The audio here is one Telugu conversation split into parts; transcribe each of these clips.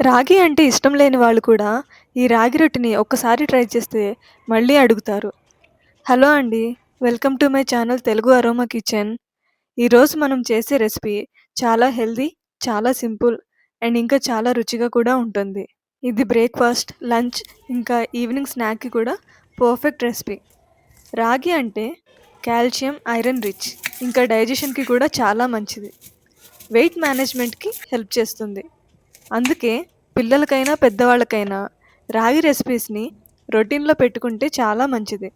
రాగి అంటే ఇష్టం లేని వాళ్ళు కూడా ఈ రాగి రొట్టెని ఒక్కసారి ట్రై చేస్తే మళ్ళీ అడుగుతారు. హలో అండి welcome to my channel Telugu aroma kitchen. ఈరోజు మనం చేసే రెసిపీ చాలా హెల్దీ చాలా సింపుల్ అండ్ ఇంకా చాలా రుచిగా కూడా ఉంటుంది. ఇది బ్రేక్ఫాస్ట్ లంచ్ ఇంకా ఈవినింగ్ స్నాక్కి కూడా పర్ఫెక్ట్ రెసిపీ. రాగి అంటే కాల్షియం ఐరన్ రిచ్ ఇంకా డైజెషన్కి కూడా చాలా మంచిది. వెయిట్ మేనేజ్మెంట్కి హెల్ప్ చేస్తుంది. అందుకే పిల్లలకైనా పెద్దవాళ్ళకైనా రాగి రెసిపీస్ని రొటీన్లో పెట్టుకుంటే చాలా మంచిది.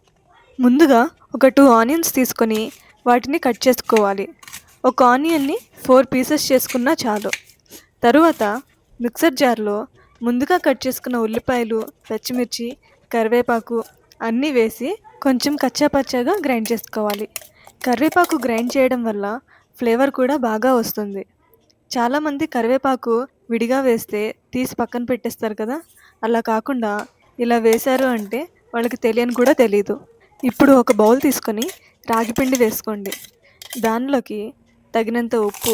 ముందుగా ఒక టూ ఆనియన్స్ తీసుకొని వాటిని కట్ చేసుకోవాలి. ఒక ఆనియన్ని ఫోర్ పీసెస్ చేసుకున్నా చాలు. తరువాత మిక్సర్ జార్లో ముందుగా కట్ చేసుకున్న ఉల్లిపాయలు పచ్చిమిర్చి కరివేపాకు అన్నీ వేసి కొంచెం కచ్చాపచ్చాగా గ్రైండ్ చేసుకోవాలి. కరివేపాకు గ్రైండ్ చేయడం వల్ల ఫ్లేవర్ కూడా బాగా వస్తుంది. చాలామంది కరివేపాకు విడిగా వేస్తే తీసి పక్కన పెట్టేస్తారు కదా? అలా కాకుండా ఇలా వేశారు అంటే వాళ్ళకి తెలియని కూడా తెలియదు ఇప్పుడు ఒక బౌల్ తీసుకొని రాగిపిండి వేసుకోండి. దానిలోకి తగినంత ఉప్పు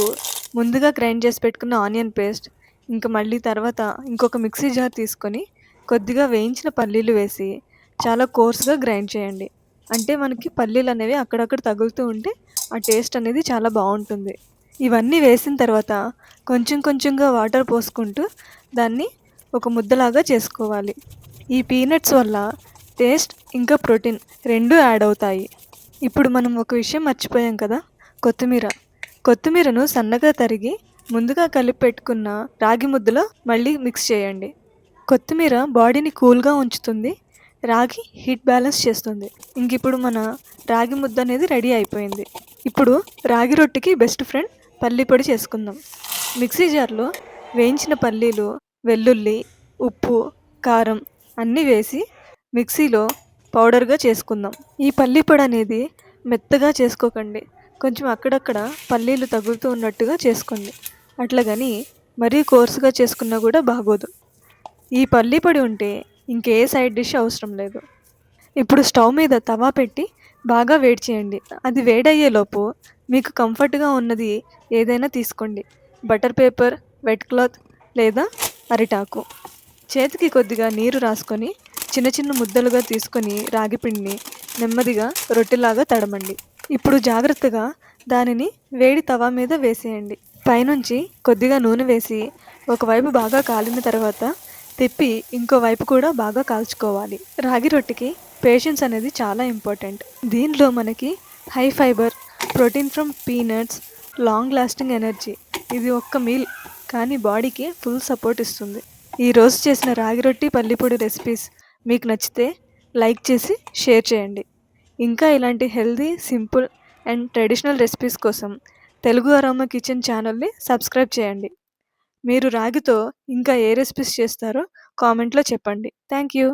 ముందుగా గ్రైండ్ చేసి పెట్టుకున్న ఆనియన్ పేస్ట్ ఇంకా మళ్ళీ తర్వాత ఇంకొక మిక్సీ జార్ తీసుకొని కొద్దిగా వేయించిన పల్లీలు వేసి చాలా కోర్స్గా గ్రైండ్ చేయండి. అంటే మనకి పల్లీలు అనేవి అక్కడక్కడ తగులుతూ ఉంటే ఆ టేస్ట్ అనేది చాలా బాగుంటుంది. ఇవన్నీ వేసిన తర్వాత కొంచెం కొంచెంగా వాటర్ పోసుకుంటూ దాన్ని ఒక ముద్దలాగా చేసుకోవాలి. ఈ పీనట్స్ వల్ల టేస్ట్ ఇంకా ప్రోటీన్ రెండు యాడ్ అవుతాయి. ఇప్పుడు మనం ఒక విషయం మర్చిపోయాం కదా? కొత్తిమీర. కొత్తిమీరను సన్నగా తరిగి ముందుగా కలిపి పెట్టుకున్న రాగి ముద్దలో మళ్ళీ మిక్స్ చేయండి. కొత్తిమీర బాడీని కూల్గా ఉంచుతుంది. రాగి హీట్ బ్యాలెన్స్ చేస్తుంది. ఇంక ఇప్పుడు మన రాగి ముద్ద అనేది రెడీ అయిపోయింది. ఇప్పుడు రాగి రొట్టెకి బెస్ట్ ఫ్రెండ్ పల్లి పొడి చేసుకుందాం. మిక్సీ జార్లో వేయించిన పల్లీలు వెల్లుల్లి ఉప్పు కారం అన్నీ వేసి మిక్సీలో పౌడర్గా చేసుకుందాం. ఈ పల్లి పొడి అనేది మెత్తగా చేసుకోకండి. కొంచెం అక్కడక్కడ పల్లీలు తగులుతూ ఉన్నట్టుగా చేసుకోండి. అట్లా కానీ మరీ కోర్సుగా చేసుకున్నా కూడా బాగోదు. ఈ పల్లి పొడి ఉంటే ఇంకే సైడ్ డిష్ అవసరం లేదు. ఇప్పుడు స్టవ్ మీద తవా పెట్టి బాగా వేడి చేయండి. అది వేడయ్యేలోపు మీకు కంఫర్ట్గా ఉన్నది ఏదైనా తీసుకోండి. బటర్ పేపర్ వెట్ క్లాత్ లేదా అరిటాకు. చేతికి కొద్దిగా నీరు రాసుకొని చిన్న చిన్న ముద్దలుగా తీసుకొని రాగిపిండిని నెమ్మదిగా రొట్టెలాగా తడమండి. ఇప్పుడు జాగ్రత్తగా దానిని వేడి తవా మీద వేసేయండి. పైనుంచి కొద్దిగా నూనె వేసి ఒకవైపు బాగా కాలిన తర్వాత తిప్పి ఇంకో వైపు కూడా బాగా కాల్చుకోవాలి. రాగి రొట్టెకి పేషెన్స్ అనేది చాలా ఇంపార్టెంట్ దీనిలో మనకి high fibre protein from peanuts long lasting energy ఇది ఒక్క మీల్ కానీ బాడీకి ఫుల్ సపోర్ట్ ఇస్తుంది. ఈరోజు చేసిన రాగి రొట్టి పల్లిపొడి రెసిపీస్ మీకు నచ్చితే లైక్ చేసి షేర్ చేయండి. ఇంకా ఇలాంటి healthy simple and traditional recipes కోసం తెలుగు అరోమా కిచెన్ ఛానల్ని సబ్స్క్రైబ్ చేయండి. మీరు రాగితో ఇంకా ఏ రెసిపీస్ చేస్తారో కామెంట్లో చెప్పండి. Thank you.